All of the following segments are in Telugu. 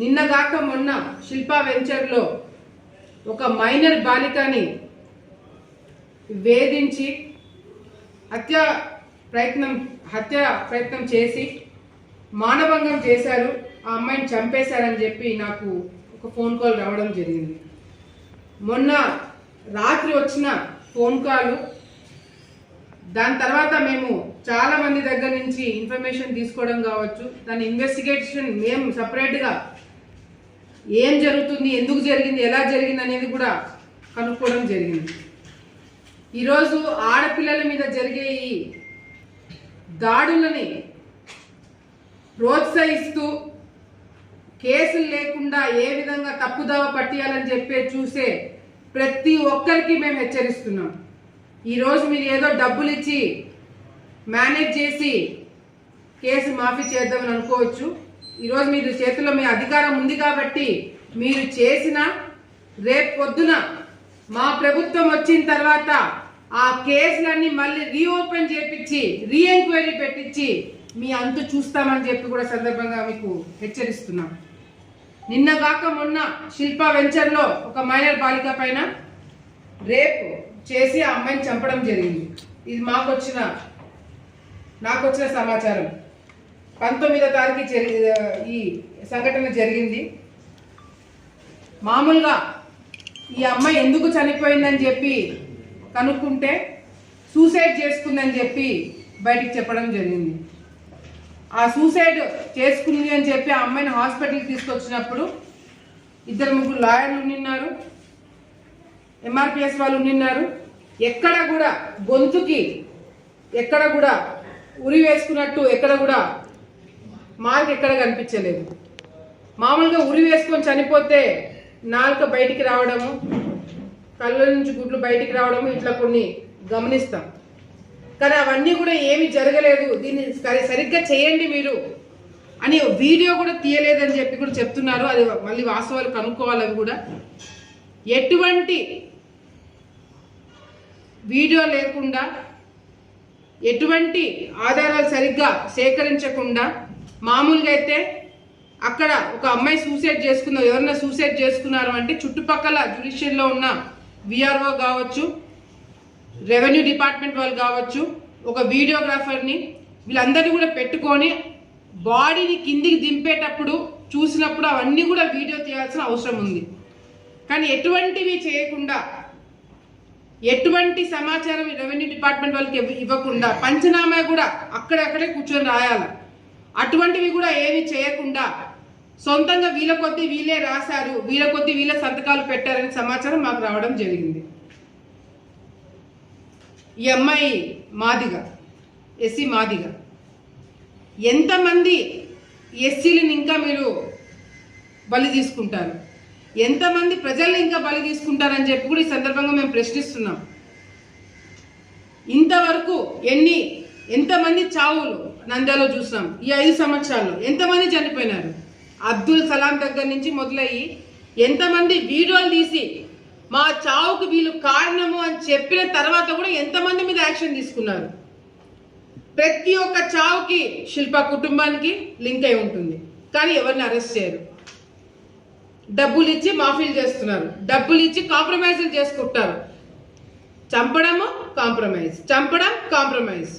నిన్నగాక మొన్న శిల్పా వెంచర్లో ఒక మైనర్ బాలికని వేధించి హత్య ప్రయత్నం హత్య ప్రయత్నం చేసి మానభంగం చేశారు. ఆ అమ్మాయిని చంపేశారని చెప్పి నాకు ఒక ఫోన్ కాల్ రావడం జరిగింది. మొన్న రాత్రి వచ్చిన ఫోన్ కాల్ దాని తర్వాత మేము చాలా మంది దగ్గర నుంచి ఇన్ఫర్మేషన్ తీసుకోవడం కావచ్చు. దాని ఇన్వెస్టిగేషన్ మేము సపరేట్గా ఏం జరుగుతుంది ఎందుకు జరిగింది ఎలా జరిగింది అనేది కూడా కనుక్కోవడం జరిగింది. ఈరోజు ఆడపిల్లల మీద జరిగే ఈ దాడులని ప్రోత్సహిస్తూ కేసులు లేకుండా ఏ విధంగా తప్పుదావ పట్టియాలని చెప్పే చూసే ప్రతి ఒక్కరికి మేము హెచ్చరిస్తున్నాం. ఈరోజు మీరు ఏదో డబ్బులు ఇచ్చి మేనేజ్ చేసి కేసు మాఫీ చేద్దామని అనుకోవచ్చు. ఈరోజు మీరు చేతిలో మీ అధికారం ఉంది కాబట్టి మీరు చేసిన రేపు పొద్దున మా ప్రభుత్వం వచ్చిన తర్వాత ఆ కేసులన్నీ మళ్ళీ రీఓపెన్ చేపించి రీఎంక్వైరీ పెట్టించి మీ అంతు చూస్తామని చెప్పి కూడా సందర్భంగా మీకు హెచ్చరిస్తున్నాం. నిన్న కాక మొన్న శిల్పా వెంచర్లో ఒక మైనర్ బాలిక పైన రేపు చేసి ఆ అమ్మాయిని చంపడం జరిగింది. ఇది మాకు వచ్చిన నాకు వచ్చిన సమాచారం. పంతొమ్మిదో తారీఖు జరి ఈ సంఘటన జరిగింది. మామూలుగా ఈ అమ్మాయి ఎందుకు చనిపోయిందని చెప్పి కనుక్కుంటే సూసైడ్ చేసుకుందని చెప్పి బయటికి చెప్పడం జరిగింది. ఆ సూసైడ్ చేసుకుంది అని చెప్పి ఆ అమ్మాయిని హాస్పిటల్కి తీసుకొచ్చినప్పుడు ఇద్దరు ముగ్గురు లాయర్లు ఉన్నారు ఎంఆర్పిఎస్ వాళ్ళు ఉన్నారు ఎక్కడ కూడా గొంతుకి ఎక్కడ కూడా ఉరి వేసుకున్నట్టు ఎక్కడ కూడా మార్క్ ఎక్కడ కనిపించలేదు. మామూలుగా ఉరి వేసుకొని చనిపోతే నాలుక బయటికి రావడము కళ్ళ నుంచి గుడ్లు బయటికి రావడము ఇట్లా కొన్ని గమనిస్తాం. కానీ అవన్నీ కూడా ఏమి జరగలేదు. దీన్ని సరి- సరిగ్గా చేయండి మీరు అని వీడియో కూడా తీయలేదని చెప్పి కూడా చెప్తున్నారు. అది మళ్ళీ వాస్తవాలు కనుక్కోవాలని కూడా. ఎటువంటి వీడియో లేకుండా ఎటువంటి ఆధారాలు సరిగ్గా సేకరించకుండా మామూలుగా అయితే అక్కడ ఒక అమ్మాయి సూసైడ్ చేసుకున్నారు ఎవరైనా సూసైడ్ చేసుకున్నారు అంటే చుట్టుపక్కల జ్యుడిషియల్లో ఉన్న విఆర్ఓ కావచ్చు రెవెన్యూ డిపార్ట్మెంట్ వాళ్ళు కావచ్చు ఒక వీడియోగ్రాఫర్ని వీళ్ళందరినీ కూడా పెట్టుకొని బాడీని కిందికి దింపేటప్పుడు చూసినప్పుడు అవన్నీ కూడా వీడియో తీయాల్సిన అవసరం ఉంది. కానీ ఎటువంటివి చేయకుండా ఎటువంటి సమాచారం రెవెన్యూ డిపార్ట్మెంట్ వాళ్ళకి ఇవ్వకుండా పంచనామా కూడా అక్కడక్కడే కూర్చొని రాయాలి. అటువంటివి కూడా ఏమి చేయకుండా సొంతంగా వీళ్ళ కొద్ది వీళ్ళే రాశారు వీళ్ళ కొద్ది వీళ్ళ సంతకాలు పెట్టారనే సమాచారం మాకు రావడం జరిగింది. ఈ అమ్మాయి మాదిగ ఎస్సీ మాదిగ. ఎంతమంది ఎస్సీలను ఇంకా మీరు బలి తీసుకుంటారు? ఎంతమంది ప్రజల్ని ఇంకా బలి తీసుకుంటారని చెప్పి కూడా ఈ సందర్భంగా మేము ప్రశ్నిస్తున్నాం. ఇంతవరకు ఎన్ని ఎంతమంది చావులు నంద్యాలో చూసినాం ఈ ఐదు సంవత్సరాల్లో ఎంతమంది చనిపోయినారు? అబ్దుల్ సలాం దగ్గర నుంచి మొదలయ్యి ఎంతమంది వీడియోలు తీసి మా చావుకు వీళ్ళు కారణము అని చెప్పిన తర్వాత కూడా ఎంతమంది మీద యాక్షన్ తీసుకున్నారు? ప్రతి ఒక్క చావుకి శిల్ప కుటుంబానికి లింక్ అయి ఉంటుంది. కానీ ఎవరిని అరెస్ట్ చేయరు. డబ్బులు ఇచ్చి మాఫీలు చేస్తున్నారు. డబ్బులు ఇచ్చి కాంప్రమైజులు చేసుకుంటారు. చంపడము కాంప్రమైజ్. చంపడం కాంప్రమైజ్.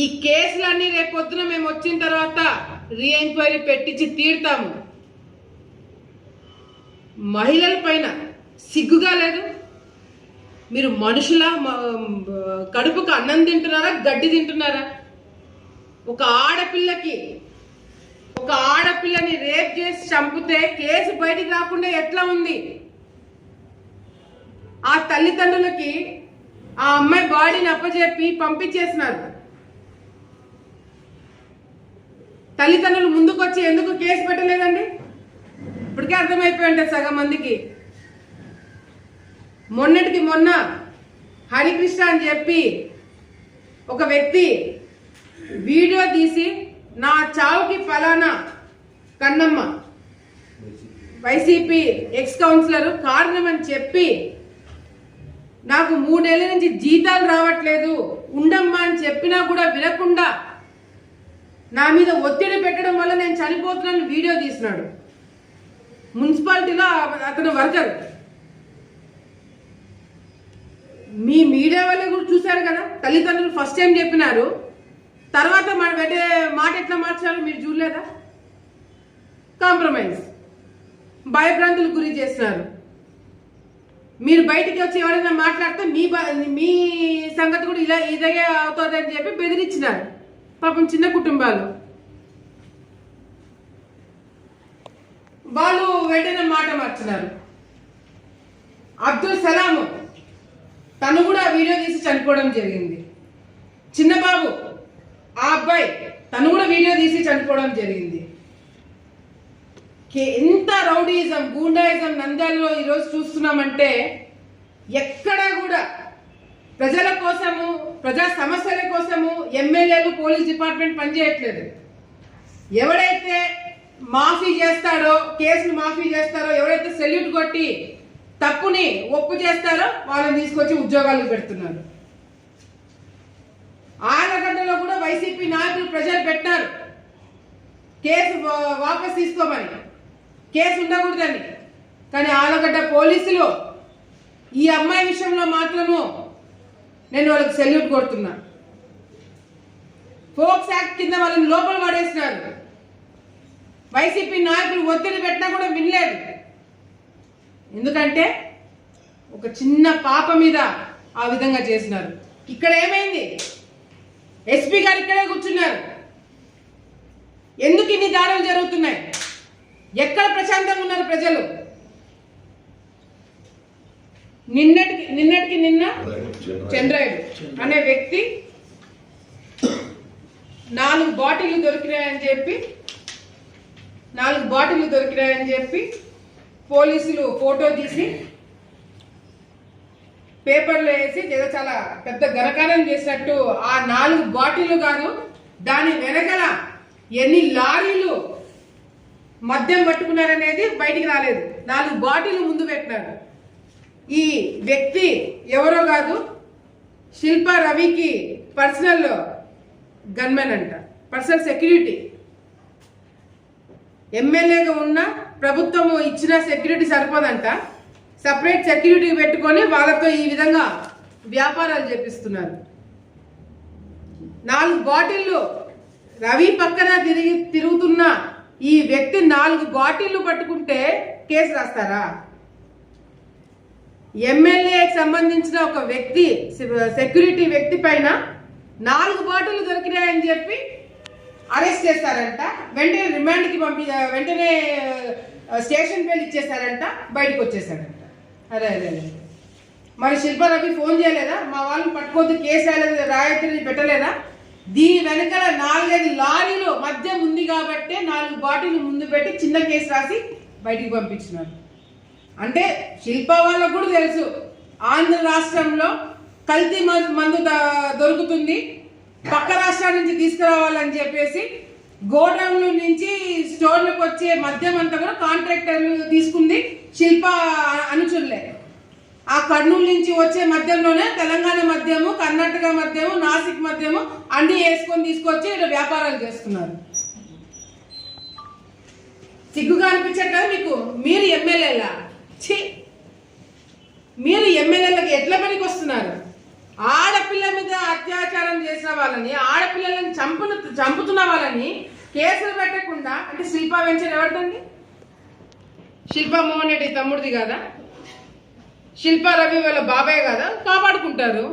ఈ కేసులన్నీ రేపొద్దున మేము వచ్చిన తర్వాత రీఎంక్వైరీ పెట్టించి తీరుతాము. మహిళల పైన సిగ్గుగా లేదు? మీరు మనుషుల కడుపుకు అన్నం తింటున్నారా గడ్డి తింటున్నారా? ఒక ఆడపిల్లకి ఒక ఆడపిల్లని రేప్ చేసి చంపితే కేసు బయటికి రాకుండా ఎట్లా ఉంది? ఆ తల్లిదండ్రులకి ఆ అమ్మాయి బాడీని అప్పచెప్పి పంపించేసినారు. తల్లిదండ్రులు ముందుకొచ్చి ఎందుకు కేసు పెట్టలేదండి? ఇప్పటికే అర్థమైపోయి ఉంటుంది సగం మందికి. మొన్నటికి మొన్న హరికృష్ణ అని చెప్పి ఒక వ్యక్తి వీడియో తీసి నా చావుకి ఫలానా కన్నమ్మ వైసీపీ ఎక్స్ కౌన్సిలర్ కారణం అని చెప్పి నాకు మూడేళ్ళ నుంచి జీతాలు రావట్లేదు ఉండమ్మా అని చెప్పినా కూడా వినకుండా నా మీద ఒత్తిడి పెట్టడం వల్ల నేను చనిపోతున్నాను వీడియో తీసినాడు. మున్సిపాలిటీలో అతను వర్కర్. మీ మీడియా వాళ్ళు కూడా చూశారు కదా? తల్లిదండ్రులు ఫస్ట్ టైం చెప్పినారు. తర్వాత మన పెట్టే మాట ఎట్లా మార్చాలో మీరు చూడలేదా? కాంప్రమైజ్. భయభ్రాంతులకు గురి చేస్తున్నారు మీరు బయటికి వచ్చి ఎవరైనా మాట్లాడితే మీ బ- మీ సంగతి కూడా ఇలా ఇదే అవుతుందని చెప్పి బెదిరించినారు. పాపం చిన్న కుటుంబాలు. వాళ్ళు వెంటనే మాట మార్చినారు. అబ్దుల్ సలాం తను కూడా వీడియో తీసి చనిపోవడం జరిగింది. చిన్న బాబు ఆ అబ్బాయి తను కూడా వీడియో తీసి చనిపోవడం జరిగింది. ఎంత రౌడీయిజం గూండాయిజం నంద్యాలలో ఈరోజు చూస్తున్నామంటే ఎక్కడా కూడా ప్రజల కోసము ప్రజా సమస్యల కోసము ఎమ్మెల్యేలు పోలీస్ డిపార్ట్మెంట్ పనిచేయట్లేదు. ఎవడైతే మాఫీ చేస్తాడో కేసును మాఫీ చేస్తారో ఎవరైతే సెల్యూట్ కొట్టి తప్పుని ఒప్పు చేస్తారో వాళ్ళని తీసుకొచ్చి ఉద్యోగాలు పెడుతున్నారు. ఆలగడ్డలో కూడా వైసీపీ నాయకులు ప్రజలు పెట్టారు. కేసు వాపస్ తీసుకోమని. కేసు ఉండకూడదని. కానీ ఆలగడ్డ పోలీసులు ఈ అమ్మాయి విషయంలో మాత్రము నేను వాళ్ళకి సెల్యూట్ కొడుతున్నా. ఫోక్స్ యాక్ట్ కింద వాళ్ళని లోపల పడేసినారు. వైసీపీ నాయకులు ఒత్తిడి పెట్టినా కూడా వినలేదు. ఎందుకంటే ఒక చిన్న పాప మీద ఆ విధంగా చేసినారు. ఇక్కడ ఏమైంది? ఎస్పీ గారు ఇక్కడే కూర్చున్నారు. ఎందుకు ఇన్ని దారులు జరుగుతున్నాయి? ఎక్కడ ప్రశాంతంగా ఉన్నారు ప్రజలు? నిన్నటికి నిన్నటికి నిన్న చంద్రాయుడు. అనే వ్యక్తి నాలుగు బాటిల్ దొరికినాయని చెప్పి నాలుగు బాటిల్ దొరికినాయని చెప్పి పోలీసులు ఫోటో తీసి పేపర్లో వేసి ఏదో చాలా పెద్ద ఘనకారం చేసినట్టు ఆ నాలుగు బాటిల్ కాదు దాని వెనకల ఎన్ని లారీలు మద్యం పట్టుకున్నారనేది బయటికి రాలేదు. నాలుగు బాటిల్ ముందు పెట్టినారు. ఈ వ్యక్తి ఎవరో కాదు శిల్ప రవికి పర్సనల్ గన్మెన్ అంట. పర్సనల్ సెక్యూరిటీ ఎమ్మెల్యేగా ఉన్న ప్రభుత్వము ఇచ్చిన సెక్యూరిటీ సరిపోదంట. సపరేట్ సెక్యూరిటీ పెట్టుకొని వాళ్ళతో ఈ విధంగా వ్యాపారాలు చేపిస్తున్నారు. నాలుగు బాటిళ్ళు రవి పక్కన తిరిగి తిరుగుతున్న ఈ వ్యక్తి నాలుగు బాటిళ్ళు పట్టుకుంటే కేసు రాస్తారా? ఎమ్మెల్యేకి సంబంధించిన ఒక వ్యక్తి సెక్యూరిటీ వ్యక్తి పైన నాలుగు బాటిల్ దొరికినాయని చెప్పి అరెస్ట్ చేస్తారంట వెంటనే రిమాండ్కి పంపి వెంటనే స్టేషన్ పేరు ఇచ్చేసారంట బయటకు వచ్చేసాడంట అరే అరే మరి శిల్పారవి ఫోన్ చేయలేదా? మా వాళ్ళని పట్టుకోవద్దు కేసు రాయలేదు పెట్టలేదా? దీని వెనకాల నాలుగైదు లారీలు మద్యం ఉంది కాబట్టి నాలుగు బాటిల్ ముందు పెట్టి చిన్న కేసు రాసి బయటికి పంపించినారు. అంటే శిల్ప వాళ్ళకు కూడా తెలుసు. ఆంధ్ర రాష్ట్రంలో కల్తీ మందు దొరుకుతుంది. పక్క రాష్ట్రాల నుంచి తీసుకురావాలని చెప్పేసి గోడౌన్ల నుంచి స్టోర్లకు వచ్చే మద్యం అంతా కూడా కాంట్రాక్టర్లు తీసుకుంది శిల్ప అనుచుల్లే ఆ కర్నూలు నుంచి వచ్చే మద్యంలోనే తెలంగాణ మద్యము కర్ణాటక మద్యము నాసిక్ మద్యము అన్ని వేసుకొని తీసుకొచ్చి ఇక్కడ వ్యాపారాలు చేస్తున్నారు. సిగ్గుగా అనిపించట్లేదు మీకు? మీరు ఎమ్మెల్యేలా? ఛీ! మీరు ఎమ్మెల్యేలకు ఎట్లా పనికి వస్తున్నారు ఆడపిల్ల మీద అత్యాచారం చేసిన వాళ్ళని ఆడపిల్లలను చంపున చంపుతున్న వాళ్ళని కేసులు పెట్టకుండా అంటే శిల్పా వెంచర్ ఎవరిదండి? శిల్పా మోహన్ రెడ్డి తమ్ముడిది కదా? శిల్పా రవి వాళ్ళ బాబాయ్ కదా? కాపాడుకుంటారు.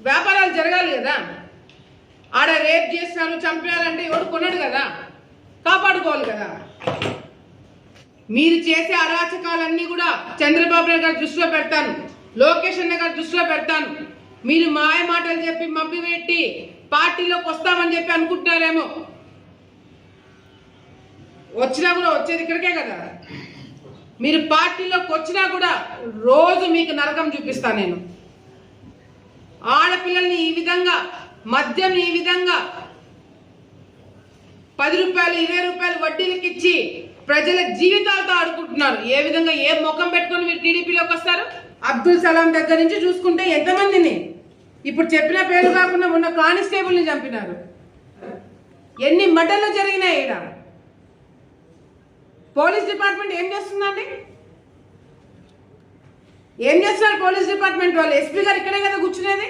వ్యాపారాలు జరగాలి కదా. ఆడ రేప్ చేస్తున్నారు చంపారంటే ఎవడు కొన్నాడు కదా? కాపాడుకోవాలి కదా. మీరు చేసే అరాచకాలన్నీ కూడా చంద్రబాబు నాయుడు గారు దృష్టిలో పెడతాను. లోకేష్ అన్న గారు దృష్టిలో పెడతాను. మీరు మాయ మాటలు చెప్పి మబ్బి పెట్టి పార్టీలోకి వస్తామని చెప్పి అనుకుంటున్నారేమో. వచ్చినా కూడా వచ్చేది ఇక్కడికే కదా. మీరు పార్టీలోకి వచ్చినా కూడా రోజు మీకు నరకం చూపిస్తాను నేను. ఆడపిల్లల్ని ఈ విధంగా మద్యం ఈ విధంగా పది రూపాయలు ఇరవై రూపాయలు వడ్డీలకి ఇచ్చి ప్రజల జీవితాలతో ఆడుకుంటున్నారు. ఏ విధంగా ఏ ముఖం పెట్టుకొని మీరు టీడీపీలోకి వస్తారు? అబ్దుల్ సలాం దగ్గర నుంచి చూసుకుంటే ఎంతమందిని? ఇప్పుడు చెప్పిన పేరు కాకుండా ఉన్న కానిస్టేబుల్ని చంపినారు. ఎన్ని మటన్లు జరిగినాయి ఈడ? పోలీస్ డిపార్ట్మెంట్ ఏం చేస్తుందండి? ఏం చేస్తున్నారు పోలీస్ డిపార్ట్మెంట్ వాళ్ళు? ఎస్పీ గారు ఇక్కడే కదా కూర్చునేది?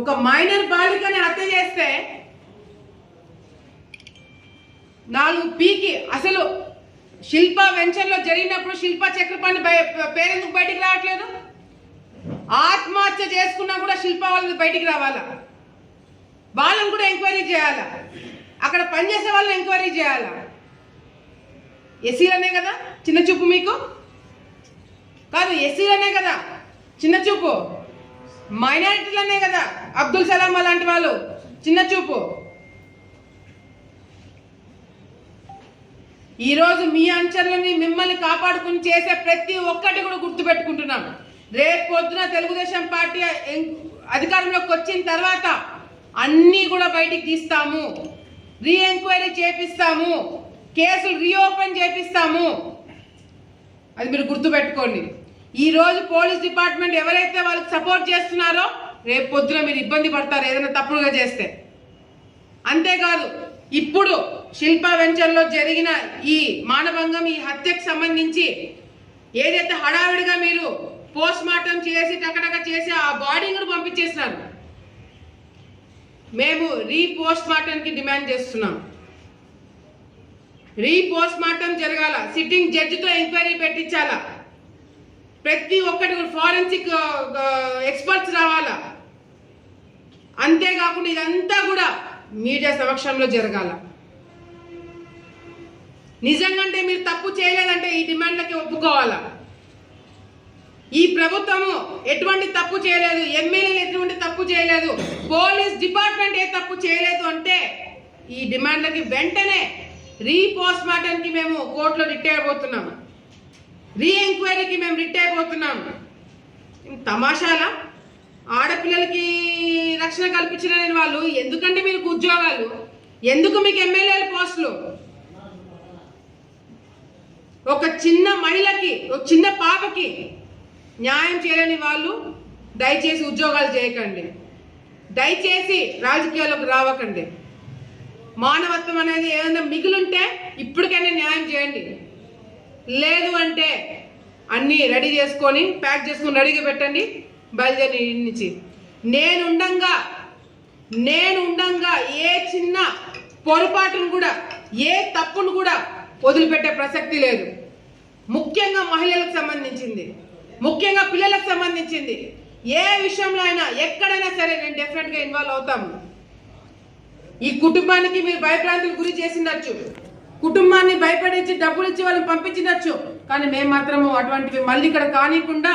ఒక మైనర్ బాలికని హత్య చేస్తే నాలుగు పీకి అసలు శిల్ప వెంచర్లో జరిగినప్పుడు శిల్ప చక్రపాణి పేరెందుకు బయటికి రావట్లేదు? ఆత్మహత్య చేసుకున్నా కూడా శిల్ప వాళ్ళని బయటికి రావాలా? వాళ్ళని కూడా ఎంక్వైరీ చేయాలా? అక్కడ పనిచేసే వాళ్ళని ఎంక్వైరీ చేయాలా? ఎస్సీలనే కదా? చిన్న చూపు మీకు? కాదు ఎస్సీలనే కదా? చిన్న చూపు. మైనారిటీలనే కదా? అబ్దుల్ సలాం అలాంటి వాళ్ళు? చిన్న చూపు. ఈరోజు మీ అంచర్లని మిమ్మల్ని కాపాడుకుని చేసే ప్రతి ఒక్కటి కూడా గుర్తుపెట్టుకుంటున్నాం. రేపు పొద్దున తెలుగుదేశం పార్టీ అధికారంలోకి వచ్చిన తర్వాత అన్నీ కూడా బయటికి తీస్తాము. రీ ఎంక్వైరీ చేపిస్తాము. కేసులు రీఓపెన్ చేపిస్తాము. అది మీరు గుర్తుపెట్టుకోండి. ఈరోజు పోలీస్ డిపార్ట్మెంట్ ఎవరైతే వాళ్ళకి సపోర్ట్ చేస్తున్నారో రేపు పొద్దున మీరు ఇబ్బంది పడతారు ఏదైనా తప్పుడుగా చేస్తే. అంతేకాదు ఇప్పుడు శిల్ప వెంచర్లో జరిగిన ఈ మానభంగం ఈ హత్యకు సంబంధించి ఏదైతే హడావిడిగా మీరు పోస్ట్ మార్టం చేసి టకటక చేసి ఆ బాడీని కూడా పంపించేసినారు. మేము రీ పోస్ట్ మార్టంకి డిమాండ్ చేస్తున్నాం. రీ పోస్ట్ మార్టం జరగాల. సిట్టింగ్ జడ్జితో ఎంక్వైరీ పెట్టించాలా. ప్రతి ఒక్కటి ఫారెన్సిక్ ఎక్స్పర్ట్స్ రావాలా. అంతేకాకుండా ఇదంతా కూడా మీడియా సమక్షంలో జరగాల. నిజంగంటే మీరు తప్పు చేయలేదంటే ఈ డిమాండ్లకి ఒప్పుకోవాలా? ఈ ప్రభుత్వము ఎటువంటి తప్పు చేయలేదు ఎమ్మెల్యేలు ఎటువంటి తప్పు చేయలేదు పోలీస్ డిపార్ట్మెంట్ ఏ తప్పు చేయలేదు అంటే ఈ డిమాండ్లకి వెంటనే రీపోస్ట్ మార్టంకి మేము కోర్టులో రిట్ అయిపోతున్నాము రీ ఎంక్వైరీకి మేము రిట్ అయిపోతున్నాము తమాషాలా? ఆడపిల్లలకి రక్షణ కల్పించిన వాళ్ళు ఎందుకంటే మీకు ఉద్యోగాలు? ఎందుకు మీకు ఎమ్మెల్యేల పోస్టులు? ఒక చిన్న మహిళకి ఒక చిన్న పాపకి న్యాయం చేయని వాళ్ళు దయచేసి ఉద్యోగాలు చేయకండి. దయచేసి రాజకీయాల్లోకి రావకండి. మానవత్వం అనేది ఏదైనా మిగిలుంటే ఇప్పటికైనా న్యాయం చేయండి. లేదు అంటే అన్నీ రెడీ చేసుకొని ప్యాక్ చేసుకొని రెడీగా పెట్టండి బయలుదేరి నుంచి. నేను ఉండంగా నేను ఉండంగా ఏ చిన్న పొరపాటును కూడా ఏ తప్పును కూడా వదిలిపెట్టే ప్రసక్తి లేదు. ముఖ్యంగా మహిళలకు సంబంధించింది. ముఖ్యంగా పిల్లలకు సంబంధించింది. ఏ విషయంలో అయినా ఎక్కడైనా సరే నేను డెఫినెట్గా ఇన్వాల్వ్ అవుతాము ఈ కుటుంబానికి మీరు భయభ్రాంతులు గురి చేసిండొచ్చు కుటుంబాన్ని భయపడించి డబ్బులు ఇచ్చి వాళ్ళని పంపించినచ్చు. కానీ మేము మాత్రము అటువంటివి మళ్ళీ ఇక్కడ కానికుండా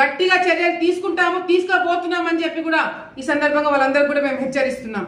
గట్టిగా చర్యలు తీసుకుంటాము తీసుకోబోతున్నాం అని చెప్పి కూడా ఈ సందర్భంగా వాళ్ళందరూ కూడా మేము హెచ్చరిస్తున్నాం.